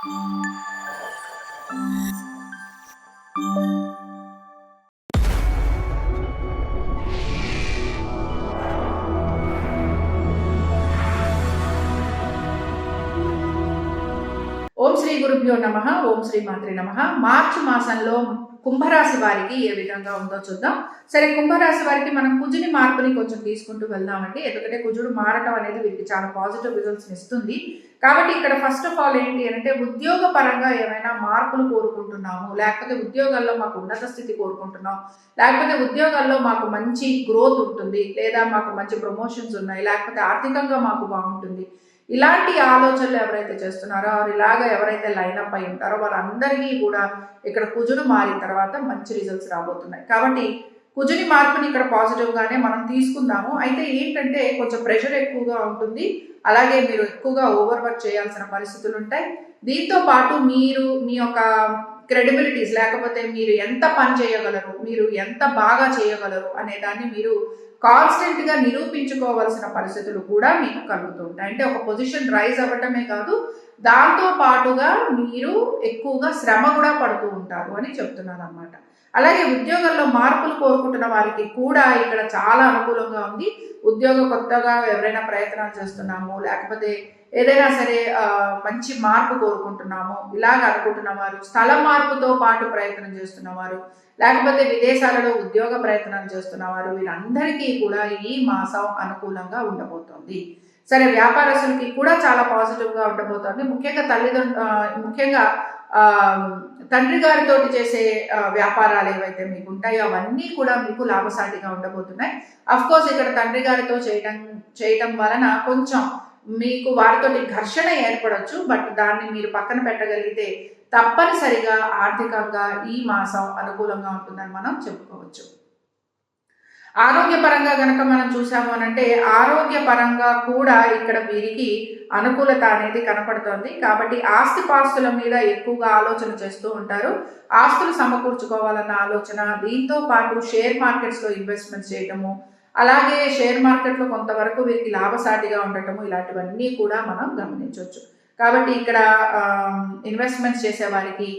ఓం శ్రీ గురుభ్యో నమ ఓం శ్రీ మాత్రి నమ. మార్చి మాసంలో కుంభరాశి వారికి ఏ విధంగా ఉందో చూద్దాం. సరే కుంభరాశి వారికి మనం కుజుని మార్పుని కొంచెం తీసుకుంటూ వెళ్దామండి. ఎందుకంటే కుజుడు మారటం అనేది వీరికి చాలా పాజిటివ్ రిజల్ట్స్ ఇస్తుంది. కాబట్టి ఇక్కడ ఫస్ట్ ఆఫ్ ఆల్ ఏంటి అంటే ఉద్యోగ పరంగా ఏమైనా మార్పులు కోరుకుంటున్నాము. లేకపోతే ఉద్యోగాల్లో మాకు ఉన్నత స్థితి కోరుకుంటున్నాం. లేకపోతే ఉద్యోగాల్లో మాకు మంచి గ్రోత్ ఉంటుంది. లేదా మాకు మంచి ప్రమోషన్స్ ఉన్నాయి. లేకపోతే ఆర్థికంగా మాకు బాగుంటుంది. ఇలాంటి ఆలోచనలు ఎవరైతే చేస్తున్నారో వారు ఇలాగ ఎవరైతే లైనప్ అయి ఉంటారో వారందరికీ కూడా ఇక్కడ కుజుడు మారిన తర్వాత మంచి రిజల్ట్స్ రాబోతున్నాయి. కాబట్టి కుజుని మార్పుని ఇక్కడ పాజిటివ్గానే మనం తీసుకుందాము. అయితే ఏంటంటే కొంచెం ప్రెషర్ ఎక్కువగా ఉంటుంది. అలాగే మీరు ఎక్కువగా ఓవర్ వర్క్ చేయాల్సిన పరిస్థితులు ఉంటాయి. దీంతో పాటు మీరు మీ యొక్క క్రెడిబిలిటీస్ లేకపోతే మీరు ఎంత పని చేయగలరు మీరు ఎంత బాగా చేయగలరు అనే దాన్ని మీరు కాన్స్టెంట్గా నిరూపించుకోవాల్సిన పరిస్థితులు కూడా మీకు కలుగుతుంటాయి. అంటే ఒక పొజిషన్ రైజ్ అవ్వటమే కాదు దాంతో పాటుగా మీరు ఎక్కువగా శ్రమ కూడా పడుతూ ఉంటారు అని చెప్తున్నారు అనమాట అలాగే ఉద్యోగంలో మార్పులు కోరుకుంటున్న వారికి కూడా ఇక్కడ చాలా అనుకూలంగా ఉంది. ఉద్యోగం కొత్తగా ఎవరైనా ప్రయత్నాలు చేస్తున్నాము లేకపోతే ఏదైనా సరే మంచి మార్పు కోరుకుంటున్నాము ఇలాగ అనుకుంటున్న వారు స్థల మార్పుతో పాటు ప్రయత్నం చేస్తున్నవారు లేకపోతే విదేశాలలో ఉద్యోగ ప్రయత్నాలు చేస్తున్నవారు వీరందరికీ కూడా ఈ మాసం అనుకూలంగా ఉండబోతోంది. సరే వ్యాపారస్తులకి కూడా చాలా పాజిటివ్గా ఉండబోతోంది. ముఖ్యంగా తల్లిదండ్రు ముఖ్యంగా ఆ, తండ్రి గారితో చేసే వ్యాపారాలు ఏవైతే మీకు ఉంటాయో అవన్నీ కూడా మీకు లాభసాటిగా ఉండబోతున్నాయి. అఫ్ కోర్స్ ఇక్కడ తండ్రి గారితో చేయడం చేయటం వలన కొంచెం మీకు వారితోటి ఘర్షణ ఏర్పడవచ్చు బట్ దాన్ని మీరు పక్కన పెట్టగలిగితే తప్పనిసరిగా ఆర్థికంగా ఈ మాసం అనుకూలంగా ఉంటుందని మనం చెప్పుకోవచ్చు. ఆరోగ్యపరంగా గనక మనం చూసాము అని అంటే ఆరోగ్యపరంగా కూడా ఇక్కడ వీరికి అనుకూలత అనేది కనపడుతోంది. కాబట్టి ఆస్తిపాస్తుల మీద ఎక్కువగా ఆలోచన చేస్తూ ఉంటారు. ఆస్తులు సమకూర్చుకోవాలన్న ఆలోచన దీంతో పాటు షేర్ మార్కెట్స్లో ఇన్వెస్ట్మెంట్ చేయటము అలాగే షేర్ మార్కెట్లో కొంతవరకు వీరికి లాభసాటిగా ఉండటము ఇలాంటివన్నీ కూడా మనం గమనించవచ్చు. కాబట్టి ఇక్కడ ఇన్వెస్ట్మెంట్స్ చేసే వారికి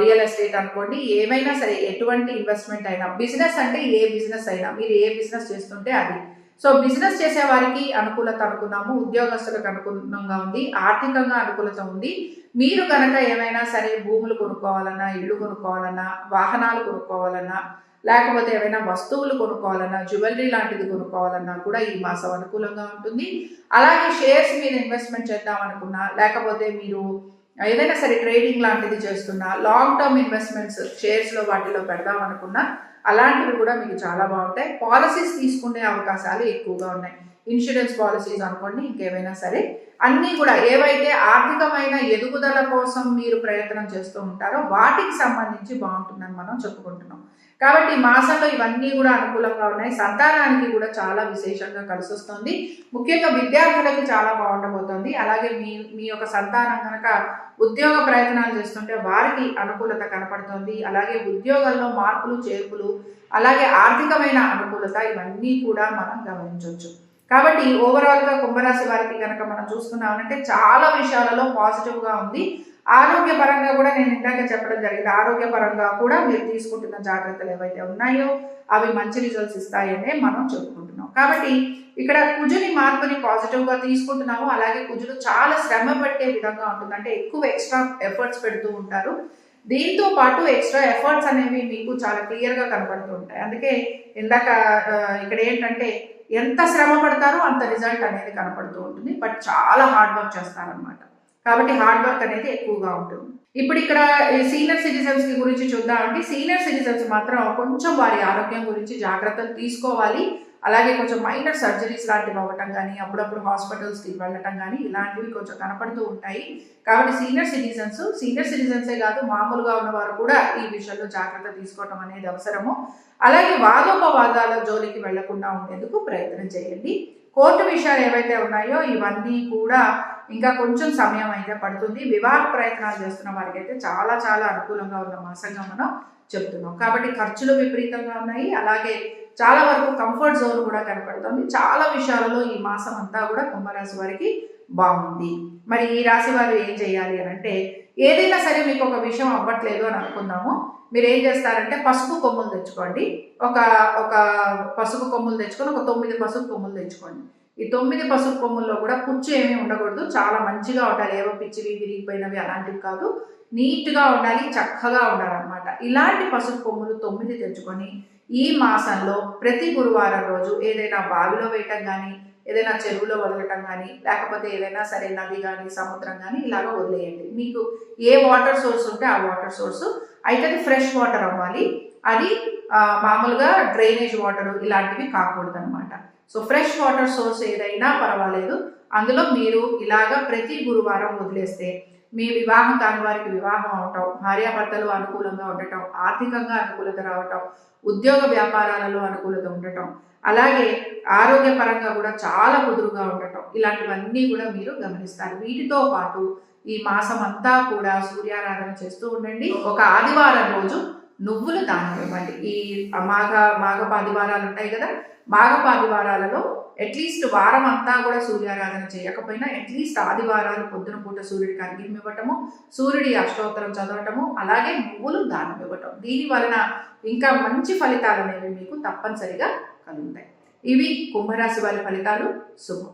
రియల్ ఎస్టేట్ అనుకోండి ఏమైనా సరే ఎటువంటి ఇన్వెస్ట్మెంట్ అయినా బిజినెస్ అంటే ఏ బిజినెస్ అయినా మీరు ఏ బిజినెస్ చేస్తుంటే అది. సో బిజినెస్ చేసే వారికి అనుకూలత అనుకున్నాము ఉద్యోగస్తులకు అనుకూలంగా ఉంది ఆర్థికంగా అనుకూలత ఉంది. మీరు కనుక ఏమైనా సరే భూములు కొనుక్కోవాలన్నా ఇల్లు కొనుక్కోవాలన్నా వాహనాలు కొనుక్కోవాలన్నా లేకపోతే ఏమైనా వస్తువులు కొనుక్కోవాలన్నా జ్యువెలరీ లాంటిది కొనుక్కోవాలన్నా కూడా ఈ మాసం అనుకూలంగా ఉంటుంది. అలాగే షేర్స్ మీరు ఇన్వెస్ట్మెంట్ చేద్దాం అనుకున్నా లేకపోతే మీరు ఏదైనా సరే ట్రేడింగ్ లాంటిది చేస్తున్నా లాంగ్ టర్మ్ ఇన్వెస్ట్మెంట్స్ షేర్స్లో వాటిలో పెడదాం అనుకున్నా అలాంటివి కూడా మీకు చాలా బాగుంటాయి. పాలసీస్ తీసుకునే అవకాశాలు ఎక్కువగా ఉన్నాయి. ఇన్సూరెన్స్ పాలసీస్ అనుకోండి ఇంకేమైనా సరే. అన్నీ కూడా ఏవైతే ఆర్థికమైన ఎదుగుదల కోసం మీరు ప్రయత్నం చేస్తూ ఉంటారో వాటికి సంబంధించి బాగుంటుందని మనం చెప్పుకుంటున్నాం. కాబట్టి ఈ మాసంలో ఇవన్నీ కూడా అనుకూలంగా ఉన్నాయి. సంతానానికి కూడా చాలా విశేషంగా కలిసి వస్తుంది ముఖ్యంగా విద్యార్థులకు చాలా బాగుండబోతోంది. అలాగే మీ మీ యొక్క సంతానం కనుక ఉద్యోగ ప్రయత్నాలు చేస్తుంటే వారికి అనుకూలత కనపడుతుంది. అలాగే ఉద్యోగాల్లో మార్పులు చేర్పులు అలాగే ఆర్థికమైన అనుకూలత ఇవన్నీ కూడా మనం గమనించవచ్చు. కాబట్టి ఓవరాల్గా కుంభరాశి వారికి కనుక మనం చూసుకున్నామంటే చాలా విషయాలలో పాజిటివ్గా ఉంది. ఆరోగ్యపరంగా కూడా నేను ఇందాక చెప్పడం జరిగింది. ఆరోగ్యపరంగా కూడా మీరు తీసుకుంటున్న జాగ్రత్తలు ఏవైతే ఉన్నాయో అవి మంచి రిజల్ట్స్ ఇస్తాయనే మనం చెప్పుకుంటున్నాం. కాబట్టి ఇక్కడ కుజుని మార్పుని పాజిటివ్గా తీసుకుంటున్నాము. అలాగే కుజులు చాలా శ్రమ పట్టే విధంగా ఉంటుంది. అంటే ఎక్కువ ఎక్స్ట్రా ఎఫర్ట్స్ పెడుతూ ఉంటారు. దీంతో పాటు ఎక్స్ట్రా ఎఫర్ట్స్ అనేవి మీకు చాలా క్లియర్గా కనపడుతూ ఉంటాయి. అందుకే ఇందాక ఇక్కడ ఏంటంటే ఎంత శ్రమ పడతారో అంత రిజల్ట్ అనేది కనపడుతూ ఉంటుంది. బట్ చాలా హార్డ్ వర్క్ చేస్తారనమాట కాబట్టి హార్డ్ వర్క్ అనేది ఎక్కువగా ఉంటుంది. ఇప్పుడు ఇక్కడ సీనియర్ సిటిజన్స్కి గురించి చూద్దామంటే సీనియర్ సిటిజన్స్ మాత్రం కొంచెం వారి ఆరోగ్యం గురించి జాగ్రత్తలు తీసుకోవాలి. అలాగే కొంచెం మైనర్ సర్జరీస్ లాంటివి అవ్వటం కానీ అప్పుడప్పుడు హాస్పిటల్స్కి వెళ్ళటం కానీ ఇలాంటివి కొంచెం కనపడుతూ ఉంటాయి. కాబట్టి సీనియర్ సిటిజన్స్ సీనియర్ సిటిజన్సే కాదు మామూలుగా ఉన్నవారు కూడా ఈ విషయంలో జాగ్రత్త తీసుకోవటం అనేది అవసరము. అలాగే వాదోపవాదాల జోలికి వెళ్ళకుండా ఉండేందుకు ప్రయత్నం చేయండి. కోర్టు విషయాలు ఏవైతే ఉన్నాయో ఇవన్నీ కూడా ఇంకా కొంచెం సమయం అయితే పడుతుంది. వివాహ ప్రయత్నాలు చేస్తున్న వారికి అయితే చాలా చాలా అనుకూలంగా ఉన్న మాసంగా మనం చెప్తున్నాం. కాబట్టి ఖర్చులు విపరీతంగా ఉన్నాయి. అలాగే చాలా వరకు కంఫర్ట్ జోన్ కూడా కనపడుతుంది. చాలా విషయాలలో ఈ మాసం అంతా కూడా కుంభరాశి వారికి బాగుంది. మరి ఈ రాశి వారు ఏం చేయాలి అని అంటే ఏదైనా సరే మీకు ఒక విషయం అవ్వట్లేదు అని అనుకుందాము. మీరు ఏం చేస్తారంటే పసుపు కొమ్ములు తెచ్చుకోండి. ఒక ఒక పసుపు కొమ్ములు తెచ్చుకొని ఒక తొమ్మిది పసుపు కొమ్ములు తెచ్చుకోండి. ఈ తొమ్మిది పసుపు కొమ్ముల్లో కూడా పుచ్చు ఏమీ ఉండకూడదు. చాలా మంచిగా ఉండాలి. ఏవో పిచ్చివి విరిగిపోయినవి అలాంటివి కాదు. నీట్గా ఉండాలి చక్కగా ఉండాలన్నమాట. ఇలాంటి పసుపు కొమ్ములు తొమ్మిది తెచ్చుకొని ఈ మాసంలో ప్రతి గురువారం రోజు ఏదైనా బావిలో వేయటం కానీ ఏదైనా చెరువులో వదలటం కానీ లేకపోతే ఏదైనా సరే నది కానీ సముద్రం కానీ ఇలాగ వదిలేయండి. మీకు ఏ వాటర్ సోర్స్ ఉంటే ఆ వాటర్ సోర్స్ అయితే అది ఫ్రెష్ వాటర్ అవ్వాలి. అది మామూలుగా డ్రైనేజ్ వాటర్ ఇలాంటివి కాకూడదు అనమాట సో ఫ్రెష్ వాటర్ సోర్స్ ఏదైనా పర్వాలేదు. అందులో మీరు ఇలాగ ప్రతి గురువారం వదిలేస్తే మీ వివాహం కాని వారికి వివాహం అవటం భార్యాభర్తలు అనుకూలంగా ఉండటం ఆర్థికంగా అనుకూలత రావటం ఉద్యోగ వ్యాపారాలలో అనుకూలత ఉండటం అలాగే ఆరోగ్యపరంగా కూడా చాలా కుదురుగా ఉండటం ఇలాంటివన్నీ కూడా మీరు గమనిస్తారు. వీటితో పాటు ఈ మాసం అంతా కూడా సూర్యారాధన చేస్తూ ఉండండి. ఒక ఆదివారం రోజు నువ్వులు దానం ఇవ్వండి. ఈ మాఘ మాఘ ఆదివారాలు ఉంటాయి కదా మాఘ ఆదివారాలలో అట్లీస్ట్ వారం అంతా కూడా సూర్యారాధన చేయకపోయినా అట్లీస్ట్ ఆదివారాలు పొద్దున పూట సూర్యుడికి అర్ఘ్యం ఇవ్వటము సూర్యుడి అష్టోత్తరం చదవటము అలాగే నువ్వులు దానం ఇవ్వటం. దీని వలన ఇంకా మంచి ఫలితాలు అనేవి మీకు తప్పనిసరిగా కలుగుతాయి. ఇవి కుంభరాశి వారి ఫలితాలు. శుభం.